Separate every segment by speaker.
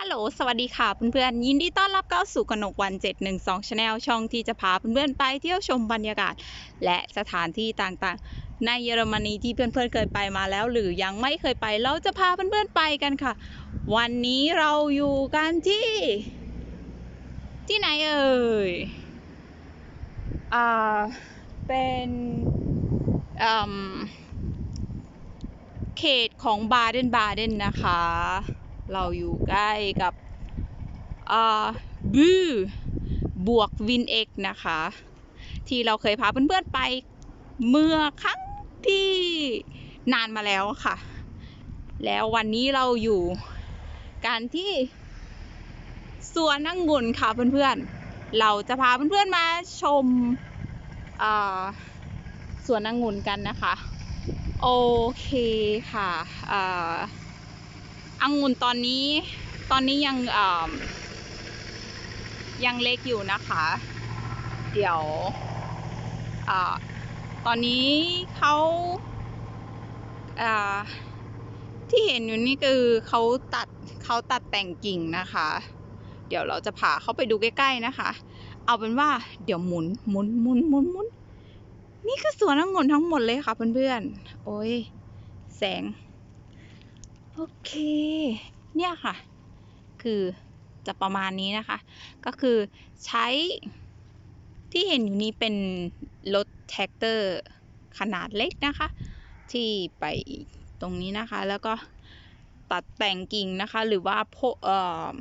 Speaker 1: ฮัลโหล สวัสดีค่ะเพื่อนๆ ยินดีต้อนรับเข้าสู่กนกวัน 712 Channel ช่องที่จะพาเพื่อนๆ ไปเที่ยวชมบรรยากาศ และสถานที่ต่างๆ ในเยอรมนีที่เพื่อนๆ เคยไปมาแล้ว หรือยังไม่เคยไป เราจะพาเพื่อนๆ ไปกันค่ะ วันนี้เราอยู่กันที่ ที่ไหนเอ่ย อ่า เป็นอืมเขตของบาเดนบาเดนนะคะ เราอยู่ใกล้กับอ่าบูบวกวินเอ็กนะคะ ที่เราเคยพาเพื่อนๆไปเมื่อครั้งที่นานมาแล้วค่ะ แล้ววันนี้เราอยู่กันที่สวนนังุ่นค่ะเพื่อนๆ เราจะพาเพื่อนๆมาชมอ่าสวนองุ่นกันนะคะ โอเคค่ะ อ่าองุ่นตอนนี้ตอนนี้ยังยังเล็กอยู่นะคะ เดี๋ยวอตอนนี้เขาาที่เห็นอยู่นี่คือเขาตัดเขาตัดแต่งกิ่งนะคะ เดี๋ยวเราจะพาเข้าไปดูใกล้ๆนะคะ เอาเป็นว่าเดี๋ยวหมุนหมุนหมุนหมุนหมุนนี่คือสวนองุ่นทั้งหมดเลยค่ะเพื่อนๆ โอ้ย แสง โอเค เนี่ยค่ะ คือจะประมาณนี้นะคะ ก็คือใช้ที่เห็นอยู่นี้เป็นรถแท็กเตอร์ขนาดเล็กนะคะ ที่ไปตรงนี้นะคะ แล้วก็ตัดแต่งกิ่งนะคะ หรือว่าพเอ่อ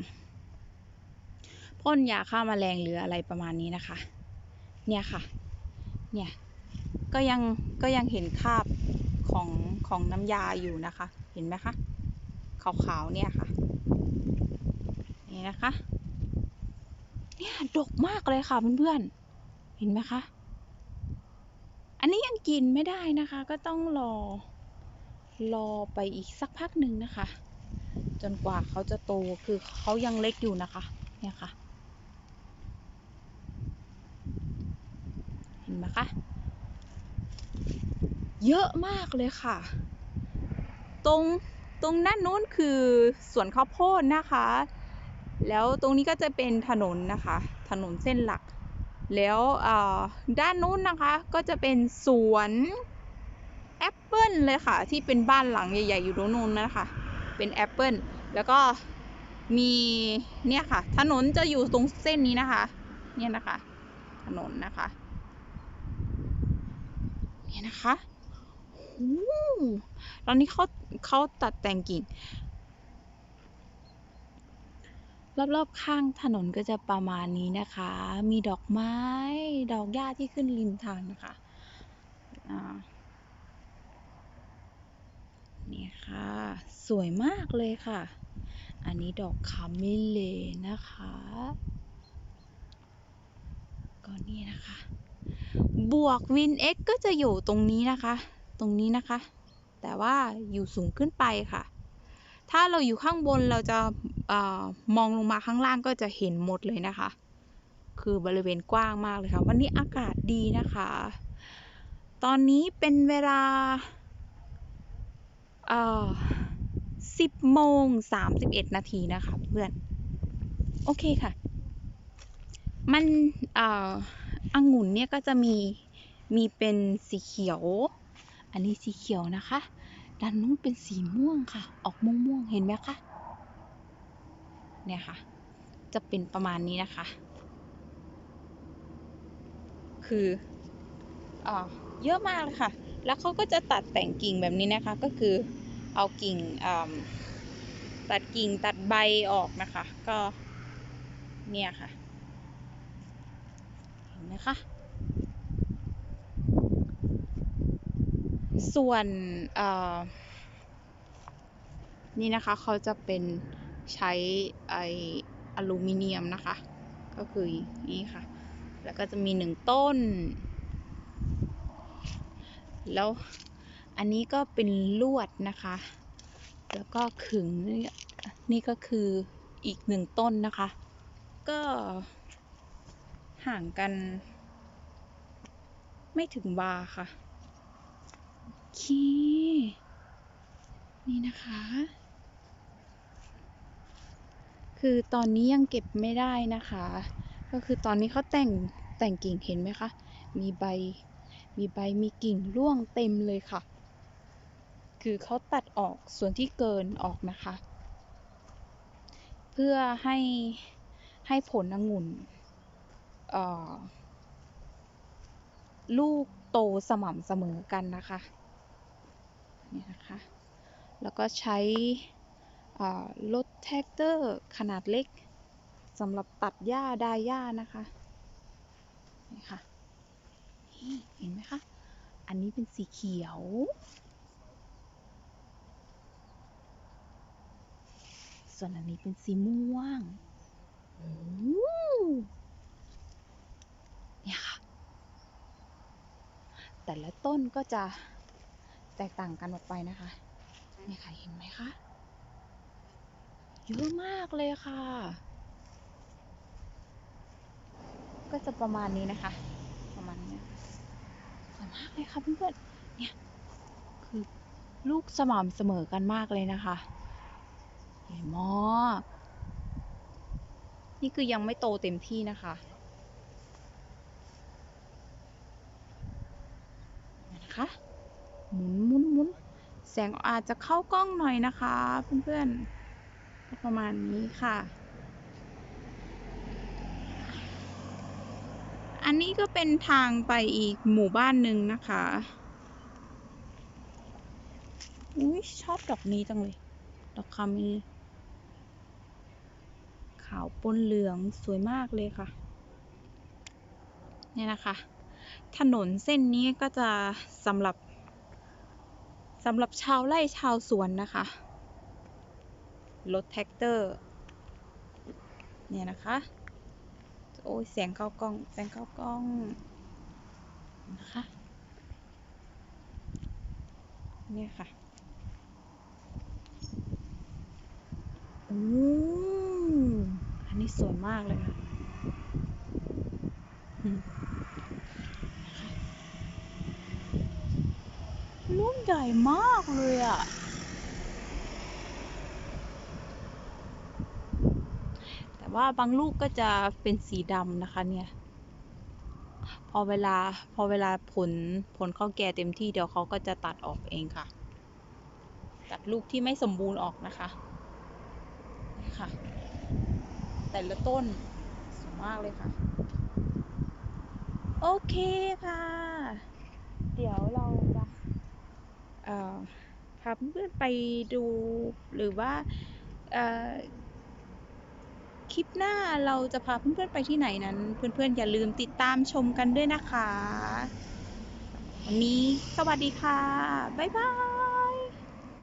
Speaker 1: พ่นยาฆ่ามาแมลงหรืออะไรประมาณนี้นะคะ เนี่ยค่ะ เนี่ย ก็ยังก็ยังเห็นคราบของของน้ำยาอยู่นะคะ เห็นไหมคะ ขาวๆเนี่ยค่ะ นี่นะคะ เนี่ยดกมากเลยค่ะเพื่อนๆ เห็นไหมคะ อันนี้ยังกินไม่ได้นะคะ ก็ต้องรอ รอไปอีกสักพักหนึ่งนะคะ จนกว่าเขาจะโต คือเขายังเล็กอยู่นะคะ เนี่ยค่ะ เห็นไหมคะเยอะมากเลยค่ะ ตรง ตรงด้านนู้นคือสวนข้าวโพดนะคะ แล้วตรงนี้ก็จะเป็นถนนนะคะ ถนนเส้นหลัก แล้วด้านนู้นนะคะก็จะเป็นสวนแอปเปิลเลยค่ะ ที่เป็นบ้านหลังใหญ่ ๆ อยู่ตรงนู้นนะคะ เป็นแอปเปิลแล้วก็มีเนี่ยค่ะ ถนนจะอยู่ตรงเส้นนี้นะคะ เนี่ยนะคะ ถนนนะคะ เนี่ยนะคะ ตอนนี้เขาเขาตัดแต่งกิ่ง รอบๆข้างถนนก็จะประมาณนี้นะคะ มีดอกไม้ ดอกหญ้าที่ขึ้นริมทางนะคะนี่ค่ะ สวยมากเลยค่ะ อันนี้ดอกคาเมเลนะคะ ก็นี่นะคะ บวกวินเอ็กก็จะอยู่ตรงนี้นะคะ ตรงนี้นะคะ แต่ว่าอยู่สูงขึ้นไปค่ะ ถ้าเราอยู่ข้างบนเราจะอมองลงมาข้างล่างก็จะเห็นหมดเลยนะคะ คือบริเวณกว้างมากเลยค่ะ วันนี้อากาศดีนะคะ ตอนนี้เป็นเวลาสิบโมงสามสิบเอ็ดนาทีนะคะเพื่อน โอเคค่ะ มันอ่าองุ่นเนี่ยก็จะมีมีเป็นสีเขียว อันนี้สีเขียวนะคะ ด้านนู้นเป็นสีม่วงค่ะ ออกม่วงม่วงเห็นไหมคะ เนี่ยค่ะ จะเป็นประมาณนี้นะคะ คืออเยอะมากเลยค่ะ แล้วเขาก็จะตัดแต่งกิ่งแบบนี้นะคะ ก็คือเอากิ่งตัดกิ่งตัดใบออกนะคะ ก็เนี่ยค่ะ เห็นไหมคะ ส่วนนี่นะคะเขาจะเป็นใช้ไออลูมิเนียมนะคะ ก็คือนี่ค่ะ แล้วก็จะมีหนึ่งต้น แล้วอันนี้ก็เป็นลวดนะคะ แล้วก็ขึงนี่ก็คืออีกหนึ่งต้นนะคะ ก็ห่างกัน ไม่ถึงวาค่ะ เค นี่นะคะ คือตอนนี้ยังเก็บไม่ได้นะคะ ก็คือตอนนี้เขาแต่งแต่งกิ่งเห็นไหมคะ มีใบ มีใบมีกิ่งร่วงเต็มเลยค่ะ คือเขาตัดออกส่วนที่เกินออกนะคะ เพื่อให้ให้ผลองุ่นลูกโตสม่ำเสมอกันนะคะ นี่นะคะ แล้วก็ใช้รถแท็กเตอร์ขนาดเล็กสำหรับตัดหญ้าดายหญ้านะคะนี่ค่ะเห็นไหมคะ อันนี้เป็นสีเขียว ส่วนอันนี้เป็นสีม่วงโอ้เนี่ยค่ะ แต่ละต้นก็จะ แตกต่างกันออกไปนะคะนี่ค่ะเห็นไหมคะเยอะมากเลยค่ะ ก็จะประมาณนี้นะคะ ประมาณนี้สวยมากเลยค่ะเพื่อนๆเนี่ยคือลูกสม่ำเสมอกันมากเลยนะคะใหญ่มากนี่คือยังไม่โตเต็มที่นะคะนะคะ หมุนหมุนหมุน แสงอาจจะเข้ากล้องหน่อยนะคะ เพื่อนๆ ประมาณนี้ค่ะ อันนี้ก็เป็นทางไปอีกหมู่บ้านหนึ่งนะคะ อุ้ยชอบดอกนี้จังเลย ดอกคามีขาวปนเหลืองสวยมากเลยค่ะ เนี่ยนะคะ ถนนเส้นนี้ก็จะสำหรับ สำหรับชาวไร่ชาวสวนนะคะ รถแท็กเตอร์ เนี่ยนะคะ โอ้ยแสงเข้ากล้องแสงเข้ากล้องนะคะเนี่ยค่ะโอ้อันนี้สวยมากเลยค่ะลูก ใหญ่มากเลยอะ แต่ว่าบางลูกก็จะเป็นสีดำนะคะเนี่ย พอเวลาพอเวลาผลผลเขาแก่เต็มที่เดี๋ยวเขาก็จะตัดออกเองค่ะ ตัดลูกที่ไม่สมบูรณ์ออกนะคะนี่ค่ะ แต่ละต้นสวยมากเลยค่ะ โอเคค่ะ เดี๋ยวเรา พาเพื่อนๆไปดูหรือว่าคลิปหน้าเราจะพาเพื่อนๆไปที่ไหนนั้น เพื่อนๆอย่าลืมติดตามชมกันด้วยนะคะ วันนี้สวัสดีค่ะ บ๊ายบาย